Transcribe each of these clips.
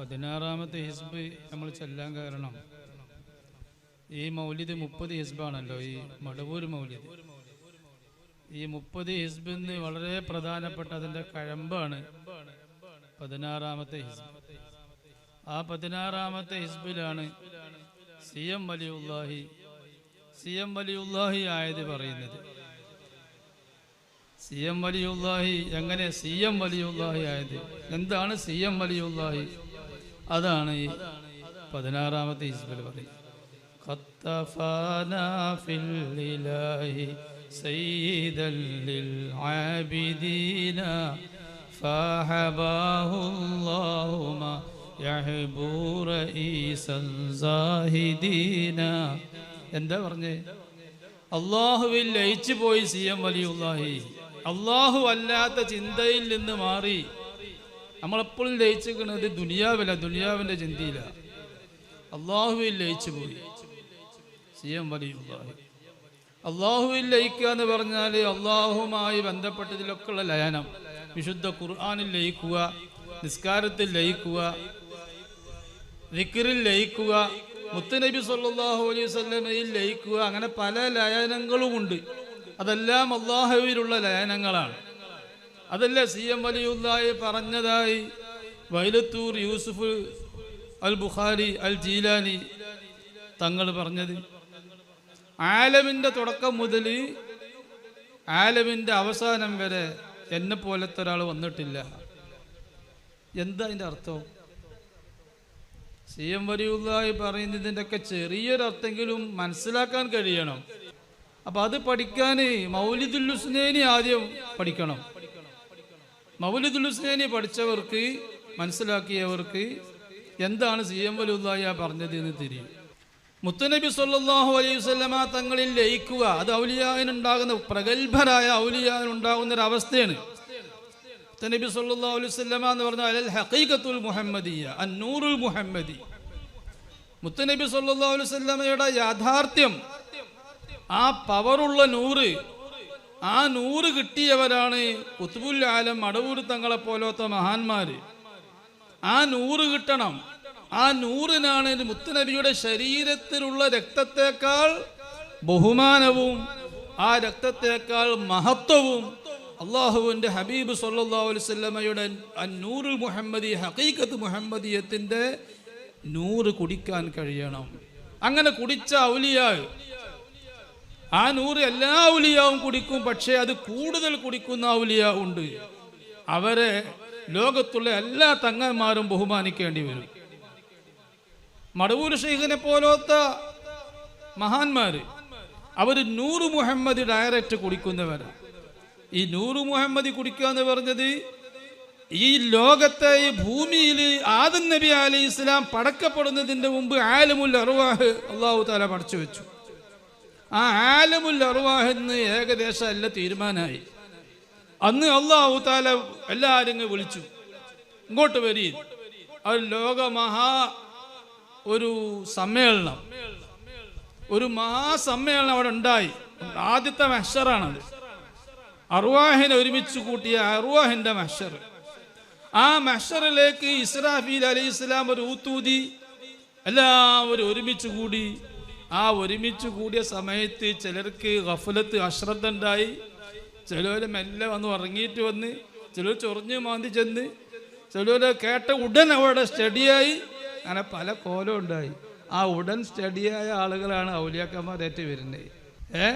പതിനാറാമത്തെ ഹിസ്ബ് നമ്മൾ ചെല്ലാൻ കാരണം. ഈ മൗലിദ് മുപ്പത് ഹിസ്ബാണല്ലോ ഈ മടവൂർ മൗലിദ്. ഈ മുപ്പത് ഹിസ്ബിന്ന് വളരെ പ്രധാനപ്പെട്ട അതിന്റെ കഴമ്പാണ് പതിനാറാമത്തെ ഹിസ്ബ്. ആ പതിനാറാമത്തെ ഹിസ്ബിലാണ് C M Valiyullahi C M Valiyullahi ആയത് പറയുന്നത്. സി എം വലിയുല്ലാഹി എങ്ങനെ സി എം വലിയുല്ലാഹി ആയത്? എന്താണ് സി എം വലിയുല്ലാഹി അതാണ് ഈ പതിനാറാമത്തെ ഹിസ്ബിൽ പറയുന്നത് خطفنا في الإله سيدا للعابدين فحباه الله ما يحب رئيسا زاهدين എന്താ പറഞ്ഞേ അള്ളാഹുവിൽ ലയിച്ചു പോയി സി എം വലിയുള്ളാഹി അള്ളാഹു അല്ലാത്ത ചിന്തയിൽ നിന്ന് മാറി നമ്മളെപ്പോഴും ലയിച്ചിരിക്കുന്നത് ദുനിയാവില്ല ദുനിയാവിന്റെ ചിന്തയില അള്ളാഹുവിൽ ലയിച്ചു പോയി. സി എം അള്ളാഹുവിൽ ലയിക്കുക എന്ന് പറഞ്ഞാൽ അള്ളാഹുമായി ബന്ധപ്പെട്ടതിലൊക്കെ ഉള്ള ലയനം. വിശുദ്ധ ഖുർആാനിൽ ലയിക്കുക നിസ്കാരത്തിൽ ലയിക്കുക ദിക്റിൽ ലയിക്കുക മുത്തുനബി സല്ലാഹു അലൈഹി വസല്ലമയിൽ ലയിക്കുക അങ്ങനെ പല ലയനങ്ങളുമുണ്ട്. അതെല്ലാം അള്ളാഹുവിലുള്ള ലയനങ്ങളാണ്. അതല്ലേ സി എം വലിയുല്ലായി പറഞ്ഞതായി വൈലത്തൂർ യൂസുഫ് അൽ ബുഖാരി അൽ ജീലാനി തങ്ങൾ പറഞ്ഞത്. ആലമിന്റെ തുടക്കം മുതൽ ആലമിന്റെ അവസാനം വരെ എന്നെ പോലത്തെ ഒരാൾ വന്നിട്ടില്ല. എന്താ അതിന്റെ അർത്ഥം? സി എം വലിയുള്ളതായി പറയുന്നതിന്റെയൊക്കെ ചെറിയൊരു അർത്ഥമെങ്കിലും മനസ്സിലാക്കാൻ കഴിയണം. അപ്പൊ അത് പഠിക്കാൻ മൗലിദുൽ ഹുസ്നേനി ആദ്യം പഠിക്കണം. മൗലിദുൽ ഹുസൈനെ പഠിച്ചവർക്ക് മനസ്സിലാക്കിയവർക്ക് എന്താണ് സി എം വലുദായ പറഞ്ഞത് എന്ന് തിരിയും. മുത്തനബി സല്ലാഹു അലൈഹി വസല്ലമ തങ്ങളിൽ ലയിക്കുക അത് ഔലിയാവിനുണ്ടാകുന്ന പ്രഗത്ഭരായ ഔലിയാവിനുണ്ടാകുന്ന ഒരു അവസ്ഥയാണ് മുത്തനബി സല്ലാ അലൈഹി വസല്ലമ എന്ന് പറഞ്ഞാൽ അൽ ഹഖീഖത്തുൽ മുഹമ്മദിയ അന്നൂറുൽ മുഹമ്മദി. മുത്തനബി സല്ലാ അലൈഹി വസല്ലമയുടെ യാഥാർത്ഥ്യം ആ പവറുള്ള നൂറ് ആ നൂറ് കിട്ടിയവരാണ് കുത്തുബുൽ ആലം തങ്ങളെ പോലത്തെ മഹാന്മാര്. ആ നൂറ് കിട്ടണം. ആ നൂറിനാണ് മുത്തുനബിയുടെ ശരീരത്തിലുള്ള രക്തത്തെക്കാൾ ബഹുമാനവും ആ രക്തത്തെക്കാൾ മഹത്വവും അള്ളാഹുവിന്റെ ഹബീബ് വസല്ലമയുടെ നൂറുൽ മുഹമ്മദി ഹക്കീക്കത്ത് മുഹമ്മദിയത്തിന്റെ നൂറ് കുടിക്കാൻ കഴിയണം. അങ്ങനെ കുടിച്ച ഔലിയാ ആ നൂറ് എല്ലാ ഔലിയാവും കുടിക്കും പക്ഷേ അത് കൂടുതൽ കുടിക്കുന്ന ഉലിയാവുണ്ട് ഉണ്ട്. അവരെ ലോകത്തുള്ള എല്ലാ തങ്ങന്മാരും ബഹുമാനിക്കേണ്ടി വരും. മടവൂർ ഷെയ്ഖിനെ പോലത്തെ മഹാന്മാര് അവർ നൂറ് മുഹമ്മദ് ഡയറക്റ്റ് കുടിക്കുന്നവരാണ് ഈ നൂറ് മുഹമ്മദ് കുടിക്കുക എന്ന് പറഞ്ഞത് ഈ ലോകത്തെ ഈ ഭൂമിയിൽ ആദം നബി അലി ഇസ്ലാം പടക്കപ്പെടുന്നതിന്റെ മുമ്പ് ആലമുൽ അറുവാഹ് അള്ളാഹു താല പഠിച്ചു വെച്ചു. ആ ആലമുൽ അറുവാഹ് എന്ന് ഏകദേശം അല്ല തീരുമാനമായി. അന്ന് അള്ളാഹു താല എല്ലാവരും വിളിച്ചു. ഇങ്ങോട്ട് വരി. അത് ലോകമഹാ ഒരു സമ്മേളനം. ഒരു മഹാസമ്മേളനം അവിടെ ഉണ്ടായി. ആദ്യത്തെ മെഷറാണത് അറുവാഹിനെ ഒരുമിച്ച് കൂട്ടിയ അറുവാഹിന്റെ മെഷർ ആ മെഷറിലേക്ക് ഇസ്രാഫീൽ അലി ഇസ്ലാം ഒരു ഊത്തൂതി എല്ലാവരും ഒരുമിച്ച് കൂടി ആ ഒരുമിച്ച് കൂടിയ സമയത്ത് ചിലർക്ക് ഗഫലത്ത് അശ്രദ്ധ ഉണ്ടായി ചിലർ മെല്ലെ വന്ന് ഉറങ്ങിയിട്ട് വന്ന് ചിലർ ചൊറിഞ്ഞ് മാന്തി ചെന്ന് ചിലർ കേട്ട ഉടൻ അവിടെ സ്റ്റഡിയായി. അങ്ങനെ പല കോലം ഉണ്ടായി. ആ ഉടൻ സ്റ്റഡിയായ ആളുകളാണ് ഔലിയാക്കന്മാരേറ്റ് വരുന്നത്. ഏ?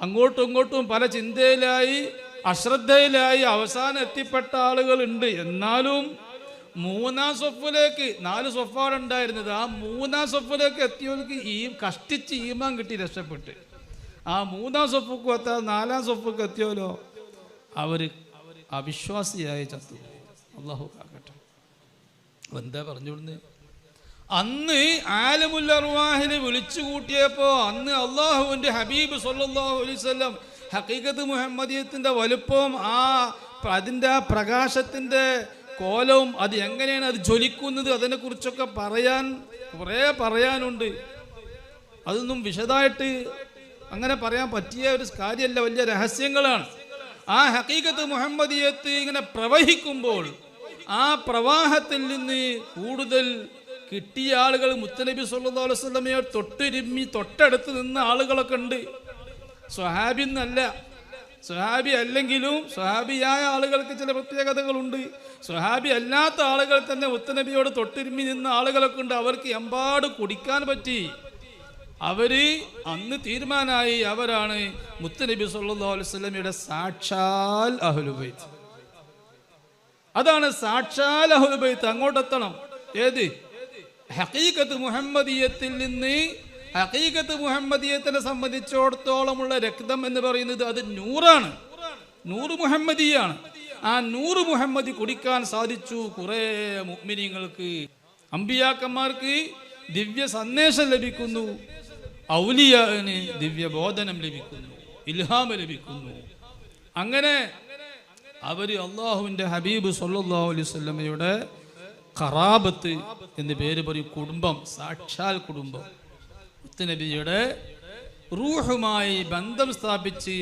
അങ്ങോട്ടും ഇങ്ങോട്ടും പല ചിന്തയിലായി അശ്രദ്ധയിലായി അവസാനം എത്തിപ്പെട്ട ആളുകളുണ്ട് എന്നാലും മൂന്നാം സ്വഫിലേക്ക് നാല് സ്വഫാണ് ഉണ്ടായിരുന്നത്. ആ മൂന്നാം സ്വഫിലേക്ക് എത്തിയവർക്ക് ഈ കഷ്ടിച്ച് ഈമാൻ കിട്ടി രക്ഷപ്പെട്ട്. ആ മൂന്നാം സ്വപ്പുക്കും എത്താ നാലാം സ്വപ്പുക്ക് എത്തിയോലോ അവർ അവിശ്വാസിയായി ചത്തു. അള്ളാഹു കാക്കട്ടെ. എന്താ പറഞ്ഞുകൊടുന്നത് അന്ന് ആലമുൽ അർവാഹിനെ വിളിച്ചു കൂട്ടിയപ്പോ അന്ന് അള്ളാഹുവിന്റെ ഹബീബ് സല്ലല്ലാഹു അലൈഹി വസല്ലം മുഹമ്മദീയത്തിന്റെ വലുപ്പവും ആ അതിന്റെ ആ പ്രകാശത്തിന്റെ കോലവും അത് എങ്ങനെയാണ് അത് ജ്വലിക്കുന്നത് അതിനെക്കുറിച്ചൊക്കെ പറയാൻ കുറേ പറയാനുണ്ട്. അതൊന്നും വിശദമായിട്ട് അങ്ങനെ പറയാൻ പറ്റിയ ഒരു കാര്യമല്ല വലിയ രഹസ്യങ്ങളാണ്. ആ ഹക്കീകത്ത് മുഹമ്മദിയത്ത് ഇങ്ങനെ പ്രവഹിക്കുമ്പോൾ ആ പ്രവാഹത്തിൽ നിന്ന് കൂടുതൽ കിട്ടിയ ആളുകൾ മുത്തനബി സല്ലല്ലാഹു അലൈഹി വസല്ലമയെ തൊട്ടിരുമ്മി തൊട്ടടുത്ത് നിന്ന ആളുകളൊക്കെ ഉണ്ട്. സ്വഹാബി എന്നല്ല സ്വഹാബി അല്ലെങ്കിലും സ്വഹാബിയായ ആളുകൾക്ക് ചില പ്രത്യേകതകളുണ്ട്. സ്വഹാബി അല്ലാത്ത ആളുകൾ തന്നെ മുത്തനബിയോട് തൊട്ടിരുമി നിന്ന ആളുകളൊക്കെ ഉണ്ട് അവർക്ക് എമ്പാട് കുടിക്കാൻ പറ്റി. അവർ അന്ന് തീരുമാനമായി അവരാണ് മുത്തനബി വസല്ലമയുടെ സാക്ഷാൽ അഹുലുബൈത്ത്. അതാണ് സാക്ഷാൽ അഹുലുബൈത്ത്. അങ്ങോട്ടെത്തണം. ഏത്? ഹക്കീക്കത്ത് മുഹമ്മദീയത്തിൽ നിന്ന് ഹഖീഖത്ത് മുഹമ്മദീയത്തിനെ സംബന്ധിച്ചിടത്തോളമുള്ള രക്തം എന്ന് പറയുന്നത് അത് നൂറാണ്. നൂറ് മുഹമ്മദിയാണ്. ആ നൂറ് മുഹമ്മദി കുടിക്കാൻ സാധിച്ചു കുറെ മുഅ്മിനീങ്ങൾക്ക്. അമ്പിയാക്കന്മാർക്ക് ദിവ്യ സന്ദേശം ലഭിക്കുന്നു. ഔലിയാന് ദിവ്യബോധനം ലഭിക്കുന്നു. ഇൽഹാമ ലഭിക്കുന്നു. അങ്ങനെ അവർ അള്ളാഹുവിന്റെ ഹബീബ് സല്ലല്ലാഹു അലൈഹി വസല്ലമയുടെ ഖറാബത്ത് എന്ന് പേര് പറയും. കുടുംബം സാക്ഷാൽ കുടുംബം. മുത്തുനബിയുടെ റൂഹുമായി ബന്ധം സ്ഥാപിച്ച്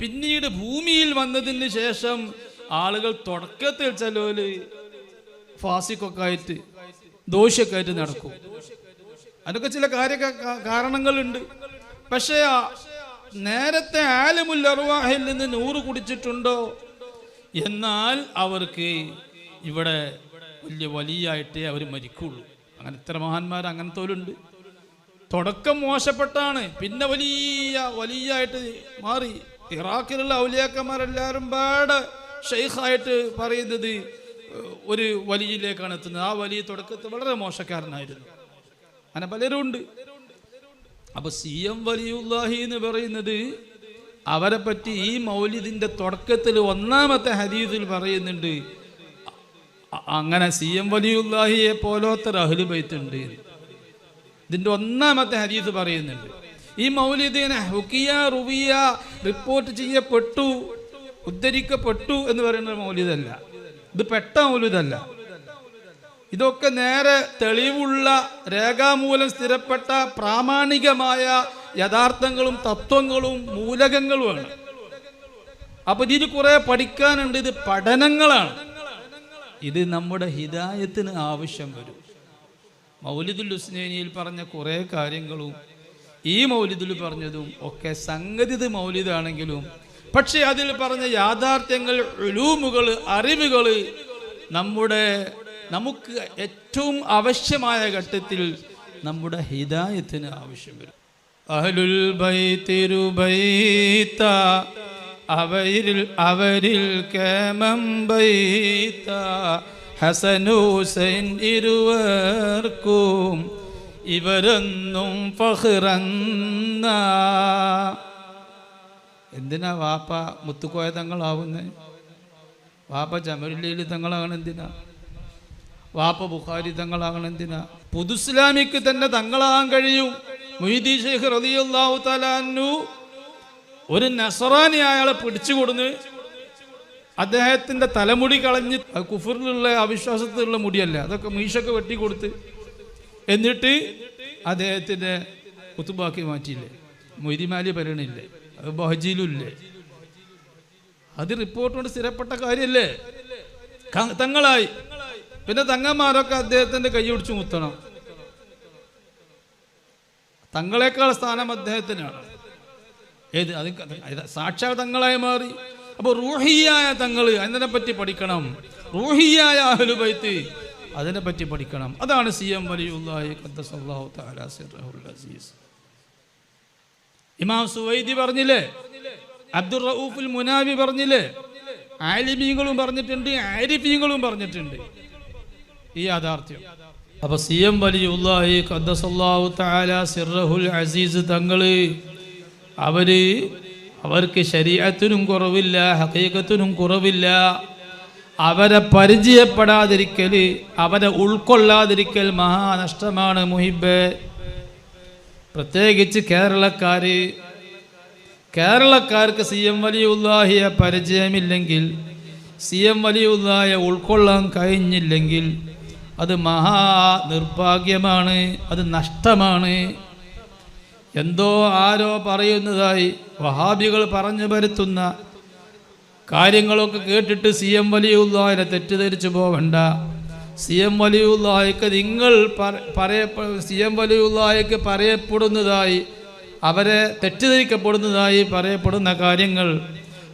പിന്നീട് ഭൂമിയിൽ വന്നതിന് ശേഷം ആളുകൾ തുടക്കത്തിൽ ചിലവര് ഫാസിക്കൊക്കെ ആയിട്ട് ദോഷൊക്കെ ആയിട്ട് നടക്കും. അതൊക്കെ ചില കാര്യ കാരണങ്ങളുണ്ട്. പക്ഷേ നേരത്തെ ആലമുൽ നിന്ന് നൂറ് കുടിച്ചിട്ടുണ്ടോ? എന്നാൽ അവർക്ക് ഇവിടെ വലിയ വലിയായിട്ടേ അവർ മരിക്കുള്ളൂ. അങ്ങനെ ഇത്ര മഹാന്മാർ അങ്ങനത്തോലുണ്ട്. തുടക്കം മോശപ്പെട്ടാണ്. പിന്നെ വലിയ വലിയ ആയിട്ട് മാറി. ഇറാഖിലുള്ള ഔലിയാക്കന്മാരെല്ലാരും പാടെ ഷെയ്ഖായിട്ട് പറയുന്നത് ഒരു വലിയിലേക്കാണ് എത്തുന്നത്. ആ വലിയ തുടക്കത്തിൽ വളരെ മോശക്കാരനായിരുന്നു. അങ്ങനെ പലരും ഉണ്ട്. അപ്പൊ സി എം വലിയുല്ലാഹി എന്ന് പറയുന്നത് അവരെ പറ്റി ഈ മൗലിദിന്റെ തുടക്കത്തിൽ ഒന്നാമത്തെ ഹദീസിൽ പറയുന്നുണ്ട്. അങ്ങനെ സി എം വലിയുല്ലാഹിയെ പോലത്തെ അഹ്ലു ബൈത്തുണ്ട് ഇതിന്റെ ഒന്നാമത്തെ ഹദീസ് പറയുന്നുണ്ട്. ഈ മൗലിദിനെ ഹുക്കിയ റുബിയ റിപ്പോർട്ട് ചെയ്യപ്പെട്ടു ഉദ്ധരിക്കപ്പെട്ടു എന്ന് പറയുന്ന മൗലിദല്ല. ഇത് പെട്ട മൗലിദല്ല. ഇതൊക്കെ നേരെ തെളിവുള്ള രേഖാമൂലം സ്ഥിരപ്പെട്ട പ്രാമാണികമായ യഥാർത്ഥങ്ങളും തത്വങ്ങളും മൂലകങ്ങളുമാണ്. അപ്പൊ ഇതിൽ കുറെ പഠിക്കാനുണ്ട്. ഇത് പഠനങ്ങളാണ്. ഇത് നമ്മുടെ ഹിതായത്തിന് ആവശ്യം വരും. മൗലിദുൽ ഹുസ്നേനിയിൽ പറഞ്ഞ കുറേ കാര്യങ്ങളും ഈ മൗലിദുൽ പറഞ്ഞതും ഒക്കെ സംഗതിത് മൗലിദാണെങ്കിലും പക്ഷേ അതിൽ പറഞ്ഞ യാഥാർത്ഥ്യങ്ങൾ ഉലൂമുകൾ അറിവുകൾ നമ്മുടെ നമുക്ക് ഏറ്റവും ആവശ്യമായ ഘട്ടത്തിൽ നമ്മുടെ ഹിതായത്തിന് ആവശ്യം വരും. അഹ്ലുൽ ബൈത്തിരുബൈത്ത അവരിൽ അവരിൽ കേമം ബൈത്ത ഹസനൂസൈൻ ഇരുവർക്കും ഇവരൊന്നും ഫഹ്റന്ന. എന്തിനാ വാപ്പ മുത്തുക്കോയ തങ്ങളാവുന്നത് വാപ്പ ജമരുല്ലയിൽ തങ്ങളാകണം എന്തിനാ? വാപ്പ ബുഖാരി തങ്ങളാകണം എന്തിനാ? പുതുസ്ലാമിക്ക് തന്നെ തങ്ങളാകാൻ കഴിയും. മൊയ്തീ ഷെയ്ഖ് റളിയല്ലാഹു തലാന്നു ഒരു നസറാനി അയാളെ പിടിച്ചു കൊടുന്ന് അദ്ദേഹത്തിന്റെ തലമുടി കളഞ്ഞ് കുഫറിലുള്ള അവിശ്വാസത്തിലുള്ള മുടിയല്ല. അതൊക്കെ മീശൊക്കെ വെട്ടിക്കൊടുത്ത് എന്നിട്ട് അദ്ദേഹത്തിന്റെ കുത്തുബാക്കി മാറ്റിയില്ലേ? മൊയ്തിമാലി പറയണില്ലേ? അത് ബഹജീലുമില്ലേ അത് റിപ്പോർട്ടോട് സ്ഥിരപ്പെട്ട കാര്യല്ലേ? തങ്ങളായി. പിന്നെ തങ്ങന്മാരൊക്കെ അദ്ദേഹത്തിന്റെ കൈ പിടിച്ച് മുത്തണം. തങ്ങളെക്കാൾ സ്ഥാനം അദ്ദേഹത്തിനാണ്. ഏത് അത് സാക്ഷാൽ തങ്ങളായി മാറി. അപ്പൊ റൂഹിയായ തങ്ങൾ അതിനെ പറ്റി പഠിക്കണം. റൂഹിയായ അഹലുബൈത്ത് അതിനെ പറ്റി പഠിക്കണം. അതാണ് സി എം അസീസ്. ഇമാം സുവൈദി പറഞ്ഞില്ലേ? അബ്ദുൾ റഊഫുൽ മുനാവി പറഞ്ഞില്ലേ? ആലിമീങ്ങളും പറഞ്ഞിട്ടുണ്ട് ആരിഫീങ്ങളും പറഞ്ഞിട്ടുണ്ട്. ഈ യാഥാർത്ഥ്യം. അപ്പൊ സി എം വലിയുല്ലാഹി ഖദ്ദസല്ലാഹു തആല സിർറഹുൽ അസീസ് തങ്ങൾ അവർ അവർക്ക് ശരീരത്തിനും കുറവില്ല ഹക്കീകത്തിനും കുറവില്ല. അവരെ പരിചയപ്പെടാതിരിക്കൽ അവരെ ഉൾക്കൊള്ളാതിരിക്കൽ മഹാനഷ്ടമാണ് മുഹിബ്. പ്രത്യേകിച്ച് കേരളക്കാർ. കേരളക്കാർക്ക് സി എം വലിയുല്ലാഹിയെ പരിചയമില്ലെങ്കിൽ സി എം വലിയുല്ലാഹിയെ ഉൾക്കൊള്ളാൻ കഴിഞ്ഞില്ലെങ്കിൽ അത് മഹാ നിർഭാഗ്യമാണ് അത് നഷ്ടമാണ്. എന്തോ ആരോ പറയുന്നതായി വഹാബികൾ പറഞ്ഞു വരുത്തുന്ന കാര്യങ്ങളൊക്കെ കേട്ടിട്ട് സി എം വലിയുള്ളതിനെ തെറ്റിദ്ധരിച്ചു പോവണ്ട. സി എം വലിയുള്ളാഹിക്ക് നിങ്ങൾ പറയ സി എം വലിയുള്ളാഹിക്ക് പറയപ്പെടുന്നതായി അവരെ തെറ്റിദ്ധരിക്കപ്പെടുന്നതായി പറയപ്പെടുന്ന കാര്യങ്ങൾ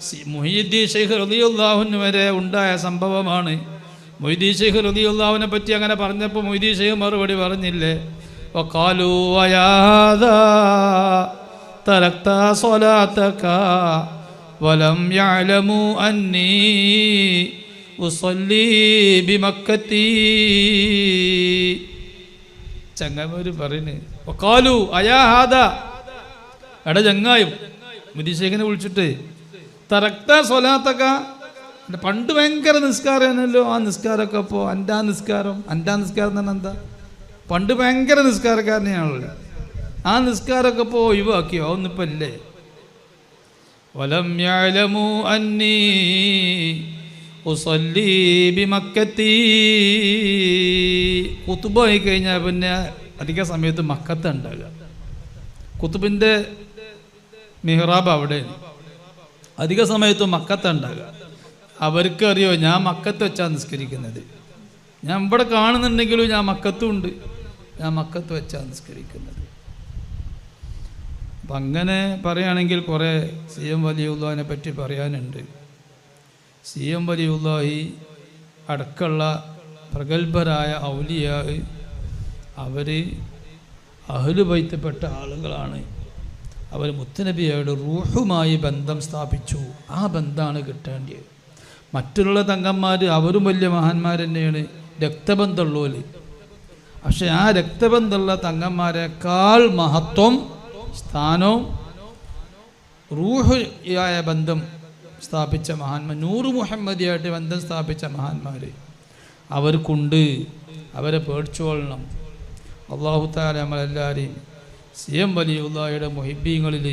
സി മൊഹീദ്ദീൻ ഷെയ്ഖ് റലിയുള്ളാഹുന് വരെ ഉണ്ടായ സംഭവമാണ്. മൊയ്തീൻ ഷെയ്ഖ് റലിയുള്ളാഹുവിനെ പറ്റി അങ്ങനെ പറഞ്ഞപ്പോൾ മൊയ്തീൻ ഷെയ്ഖ് മറുപടി പറഞ്ഞില്ലേ? وقالوا ويا هذا تركت صلاتك ولم يعلموا أني أصلي بمكتي ചങ്ങാമൂര് പറയുന്നു ഒക്കാലു അയാ ഹാദ എടാ ചങ്ങായും മുദീശേഖനെ വിളിച്ചിട്ട് തറക്ത സൊലാത്തക്ക എൻ്റെ പണ്ട് ഭയങ്കര നിസ്കാരമാണല്ലോ ആ നിസ്കാരമൊക്കെ അപ്പോൾ എൻ്റെ ആ നിസ്കാരം എൻ്റെ ആ നിസ്കാരം എന്ന് പറഞ്ഞാൽ എന്താ പണ്ട് ഭയങ്കര നിസ്കാരക്കാരനെയാണല്ലോ ആ നിസ്കാരമൊക്കെ ഇപ്പോൾ ഒഴിവാക്കിയോ? ഒന്നിപ്പോൾ ഇല്ലേ? വലം അന്നീ ഉസല്ലി ബിമക്കത്തി. കുത്തുബായി കഴിഞ്ഞാൽ പിന്നെ അധിക സമയത്ത് മക്കത്ത് ഉണ്ടാകുക കുത്തുബിന്റെ മെഹ്റാബ് അവിടെ അധിക സമയത്ത് മക്കത്ത് ഉണ്ടാകുക അവർക്ക് അറിയോ ഞാൻ മക്കത്ത് വെച്ചാണ് നിസ്കരിക്കുന്നത്. ഞാൻ ഇവിടെ കാണുന്നുണ്ടെങ്കിലും ഞാൻ മക്കത്തും ഉണ്ട്. ഞാൻ മക്കത്ത് വെച്ചാണ് നിസ്കരിക്കുന്നത്. അപ്പം അങ്ങനെ പറയുകയാണെങ്കിൽ കുറേ സി എം വലിയുള്ളതിനെ പറ്റി പറയാനുണ്ട്. സി എം വലിയുള്ളാഹി അടക്കമുള്ള പ്രഗത്ഭരായ ഔലിയ അവർ അഹ്ലുബൈത്തപ്പെട്ട ആളുകളാണ്. അവർ മുത്തനബിയോട് റൂഹുമായി ബന്ധം സ്ഥാപിച്ചു. ആ ബന്ധമാണ് കിട്ടേണ്ടത് മറ്റുള്ള തങ്കന്മാർ അവരും വലിയ മഹാന്മാർ തന്നെയാണ് രക്തബന്ധമുള്ളവർ പക്ഷെ ആ രക്തബന്ധമുള്ള തങ്ങന്മാരെക്കാൾ മഹത്വം സ്ഥാനവും റൂഹായ ബന്ധം സ്ഥാപിച്ച മഹാന്മാർ. നൂറ് മുഹമ്മദിയായിട്ട് ബന്ധം സ്ഥാപിച്ച മഹാന്മാർ അവർക്കുണ്ട്. അവരെ പേടിച്ചുകൊള്ളണം അള്ളാഹു താല നമ്മളെല്ലാവരെയും സി എം വലിയുള്ളയുടെ മൊഹിബീങ്ങളിൽ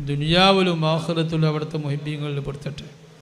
ദുനിയാവിലും ആഹ്റത്തിലും അവിടുത്തെ മൊഹിബീങ്ങളിൽ പെടുത്തട്ടെ.